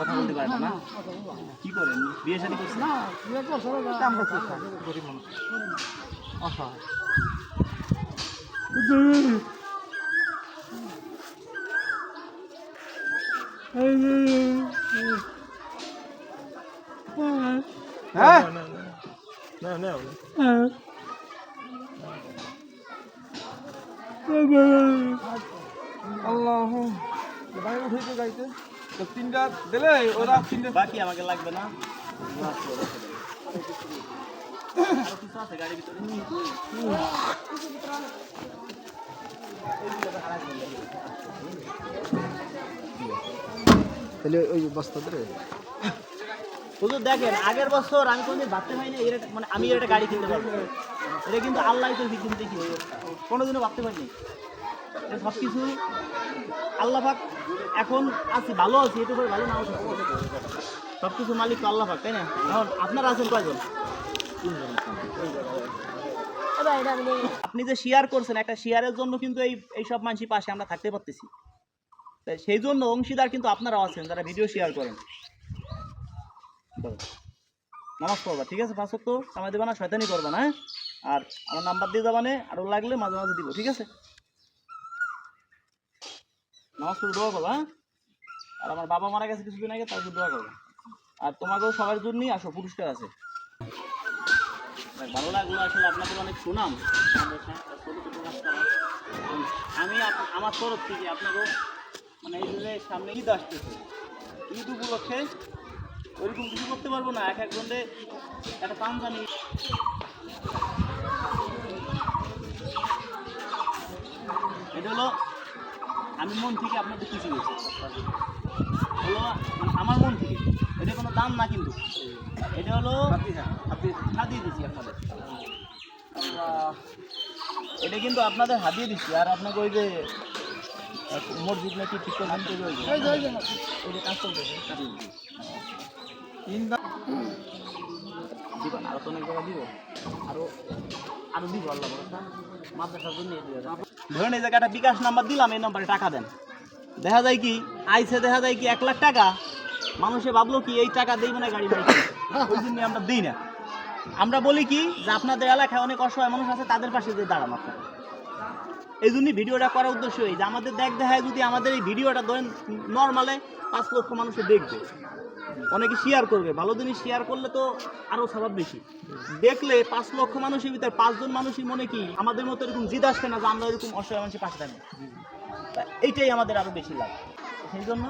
কথা বলতে পারে না। না কি করেন? বিয়ে শাদী করছেন? না না করছে গরিব মানুষ। অসহায়। হ্যাঁ? আল্লাহ। ভাই উঠেছে গাইতে তো তিনটা দিলে ওরা তিনটা বাকি আমাকে লাগবে না। গাড়ির ভিতরে তাহলে ওই বস্তা ধরে। হুজুর দেখেন আগের বছর আমি কোনদিন ভাবতে পারিনি এর মানে আমি এর একটা গাড়ি কিনতে পারব। এটা কিন্তু আল্লাহ তো কিনতে কি কোনোদিনও ভাবতে পারিনি। সব কিছু আল্লাহ পাক এখন আছি, ভালো আছি একটু করে ভালো না সব কিছু মালিক তো আল্লাহ পাক তাই না? এখন আপনারা আছেন কয়জন? আপনি যে শেয়ার করছেন, একটা শেয়ারের জন্য কিন্তু এই এই সব পাশে, আমরা থাকতে পারতেছি। তাই সেই জন্য অংশীদার কিন্তু আপনারাও আছেন, যারা ভিডিও শেয়ার করেন। নামাজ পড়বা, ঠিক আছে? পাঁচ তো কামাই দেবা না, শয়তানি করবা না হ্যাঁ? আর আমার নাম্বার দিয়ে যাবা না আরও লাগলে মাঝে মাঝে দিব, ঠিক আছে? নামাজ পড়ে দোয়া করবা হ্যাঁ? আর আমার বাবা মারা গেছে কিছুদিন আগে, তার দোয়া করবা আর তোমাকেও সবার জন্যই আসো, পুরস্কার আছে। ভালো লাগল আসলে আপনাদের অনেক সুনাম। করা। আমি আমার তরফ থেকে আপনাকেও মানে এই যে সামনে ঈদ আসতেছে। ঈদ উপলক্ষে ওইরকম কিছু করতে পারব না, এক এক জনে একটা পাঞ্জানি এটা হলো আমি মন থেকে আপনাদের কিছু দিয়েছি হলো আমার মন থেকে। এটা কোনো দাম না কিন্তু। এটা হলো হাতিয়ে দিচ্ছি আপনাদের। এটা কিন্তু আপনাদের হাতিয়ে দিচ্ছি। আর আপনাকে ওই যে মসজিদ নাকি ঠিক করে হবে ওই কাজ তিনটা দিবেন আরও তো অনেক জায়গা দিব। আরও আরও দিব আল্লাহ মাদ্রাসার জন্য। ধরেন এই জায়গাটা বিকাশ নাম্বার দিলাম, এই নাম্বারে টাকা দেন। দেখা যায় কি আইসে দেখা যায় কি এক লাখ টাকা। মানুষে ভাবলো কি, এই টাকা দেই না, গাড়ি বাড়ি ওই জন্য আমরা দিই না। আমরা বলি কি যে আপনাদের এলাকায় অনেক অসহায় মানুষ আছে, তাদের পাশে যে দাঁড়ান আপনারা। এই জন্যই ভিডিওটা করার উদ্দেশ্য এই যে আমাদের দেখ দেখায় যদি আমাদের এই ভিডিওটা ধরেন নর্মালে পাঁচ লক্ষ মানুষে দেখবে, অনেকে শেয়ার করবে। ভালো জিনিস শেয়ার করলে তো আরও স্বভাব বেশি। দেখলে পাঁচ লক্ষ মানুষের ভিতরে পাঁচজন মানুষই মনে কি আমাদের মতো এরকম জিদ আসবে না যে আমরা এরকম অসহায় মানুষের পাশে থাকব? এইটাই আমাদের আরও বেশি লাগে সেই জন্য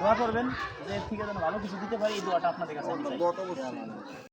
দোয়া করবেন যে ঠিক আছে, ভালো কিছু দিতে পারি, এই দোয়াটা আপনাদের কাছে।